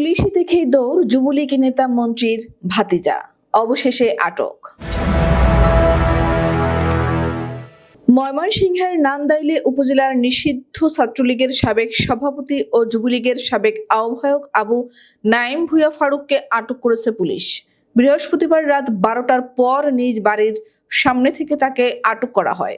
পুলিশি দেখেই দৌড় যুবলীগ নেতা মন্ত্রীর ভাতিজা। অবশেষে আটক। ময়মনসিংহের নান্দাইলে উপজেলার নিষিদ্ধ ছাত্রলীগের সাবেক সভাপতি ও যুবলীগের সাবেক আহ্বায়ক আবু নাইম ভুয়া ফারুককে আটক করেছে পুলিশ। বৃহস্পতিবার রাত বারোটার পর নিজ বাড়ির সামনে থেকে তাকে আটক করা হয়।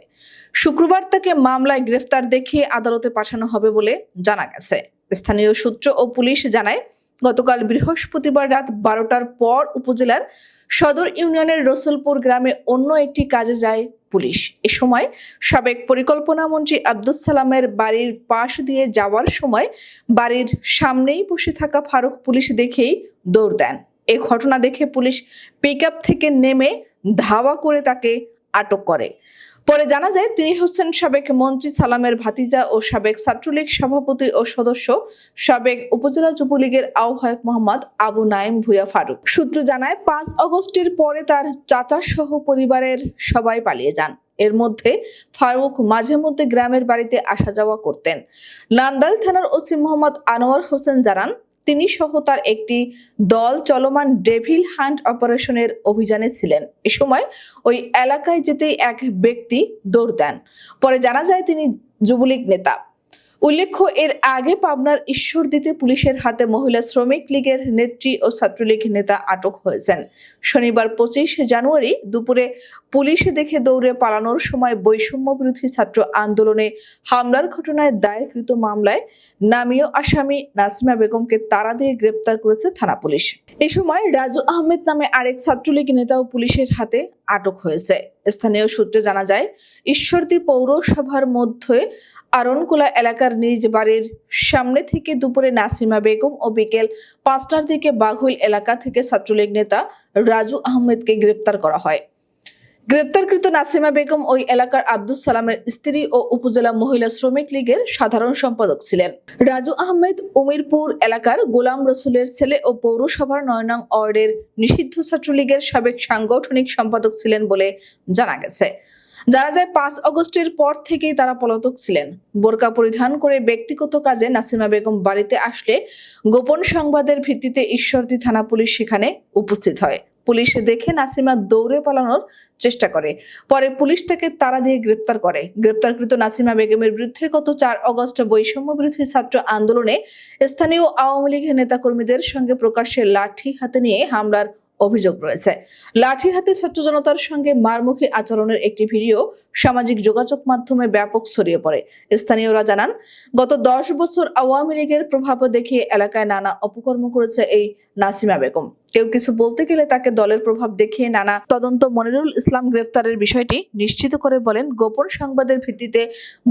শুক্রবার তাকে মামলায় গ্রেফতার দেখিয়ে আদালতে পাঠানো হবে বলে জানা গেছে। স্থানীয় সূত্র ও পুলিশ জানায় গতকাল বৃহস্পতিবার রাত বারোটার পর উপজেলার সদর ইউনিয়নের রসুলপুর গ্রামে অন্য একটি কাজে যায় পুলিশ। এ সময় সাবেক পরিকল্পনা মন্ত্রী আব্দুস সালামের বাড়ির পাশ দিয়ে যাওয়ার সময় বাড়ির সামনেই বসে থাকা ফারুক পুলিশ দেখেই দৌড় দেন। এ ঘটনা দেখে পুলিশ পিক থেকে নেমে ধাওয়া করে তাকে আটক করে। পরে জানা যায়, তিনি হচ্ছেন সাবেক মন্ত্রী সালামের ভাতিজা ও সাবেক ছাত্রলীগ সভাপতি ও সদস্য, সাবেক উপজেলা যুবলীগের আহ্বায়ক মোহাম্মদ আবু নাইম ভুয়া ফারুক। সূত্র জানায়, পাঁচ অগস্টের পরে তার চাচা সহ পরিবারের সবাই পালিয়ে যান। এর মধ্যে ফারুক মাঝে মধ্যে গ্রামের বাড়িতে আসা যাওয়া করতেন। নান্দাল থানার ওসি মোহাম্মদ আনোয়ার হোসেন জানান তিনি সহ তার একটি দল চলমান ডেভিল হান্ট অপারেশনের অভিযানে ছিলেন। এ সময় ওই এলাকায় যেতেই এক ব্যক্তি দৌড় দেন। পরে জানা যায় তিনি যুবলীগ নেতা। উল্লেখ্য, এর আগে পাবনার ঈশ্বরদীতে পুলিশের হাতে মহিলা শ্রমিক লীগের নেত্রী ও ছাত্রলীগ নেতা আটক হয়েছেন। শনিবার পঁচিশ জানুয়ারি দুপুরে পুলিশ দেখে দৌড়ে পালানোর সময় বৈষম্য বিরোধী ছাত্র আন্দোলনে হামলার ঘটনায় দায়েরকৃত মামলায় নামীয় আসামি নাসিমা বেগমকে তারা দিয়ে গ্রেপ্তার করেছে থানা পুলিশ। এ সময় রাজু আহমেদ নামে আরেক ছাত্রলীগ নেতাও পুলিশের হাতে আটক হয়েছে। স্থানীয় সূত্রে জানা যায়, ঈশ্বরদী পৌরসভার মধ্যে আরনকুলা এলাকার নিজ বাড়ির সামনে থেকে দুপুরে নাসিমা বেগম ও বিকেল পাঁচটার দিকে বাঘুল এলাকা থেকে ছাত্রলীগ নেতা রাজু আহমেদকে গ্রেপ্তার করা হয়। গ্রেপ্তারকৃত নাসিমা বেগম ওই এলাকার আব্দুস সালামের স্ত্রী ও উপজেলা মহিলা শ্রমিক লীগের সাধারণ সম্পাদক ছিলেন। রাজু আহমেদ উমিরপুর এলাকার গোলাম রসুলের ছেলে ও পৌরসভার নয় নং ওয়ার্ডের নিষিদ্ধ ছাত্রলীগের সাবেক সাংগঠনিক সম্পাদক ছিলেন বলে জানা গেছে। জানা যায় পাঁচ অগস্টের পর থেকেই তারা পলাতক ছিলেন। বোরকা পরিধান করে ব্যক্তিগত কাজে নাসিমা বেগম বাড়িতে আসলে গোপন সংবাদের ভিত্তিতে ঈশ্বরদী থানা পুলিশ সেখানে উপস্থিত হয়। পুলিশ দেখে নাসিমা দৌড়ে পালানোর চেষ্টা করে। পরে পুলিশ তাকে তাড়া দিয়ে গ্রেপ্তার করে। গ্রেপ্তারকৃত নাসিমা বেগমের বিরুদ্ধে গত চার অগস্ট বৈষম্য বিরোধী ছাত্র আন্দোলনে স্থানীয় আওয়ামী লীগের নেতাকর্মীদের সঙ্গে প্রকাশ্যে লাঠি হাতে নিয়ে হামলার অভিযোগ রয়েছে। লাঠি হাতে ছাত্র জনতার সঙ্গে মারমুখী আচরণের একটি ভিডিও সামাজিক যোগাযোগ মাধ্যমে ব্যাপক ছড়িয়ে পড়ে। স্থানীয়রা জানান, গত দশ বছর আওয়ামী লীগের প্রভাব দেখিয়ে এলাকায় নানা অপকর্ম করেছে এই নাসিমা বেগম। কেউ কিছু বলতে গেলে তাকে দলের প্রভাব দেখিয়ে নানা তদন্ত মনিরুল ইসলাম গ্রেফতারের বিষয়টি নিশ্চিত করে বলেন, গোপন সংবাদের ভিত্তিতে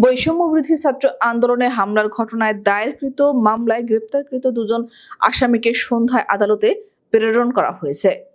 বৈষম্য বিরোধী ছাত্র আন্দোলনে হামলার ঘটনায় দায়েরকৃত মামলায় গ্রেপ্তারকৃত দুজন আসামিকে সন্ধ্যায় আদালতে প্রেরণ করা হয়েছে।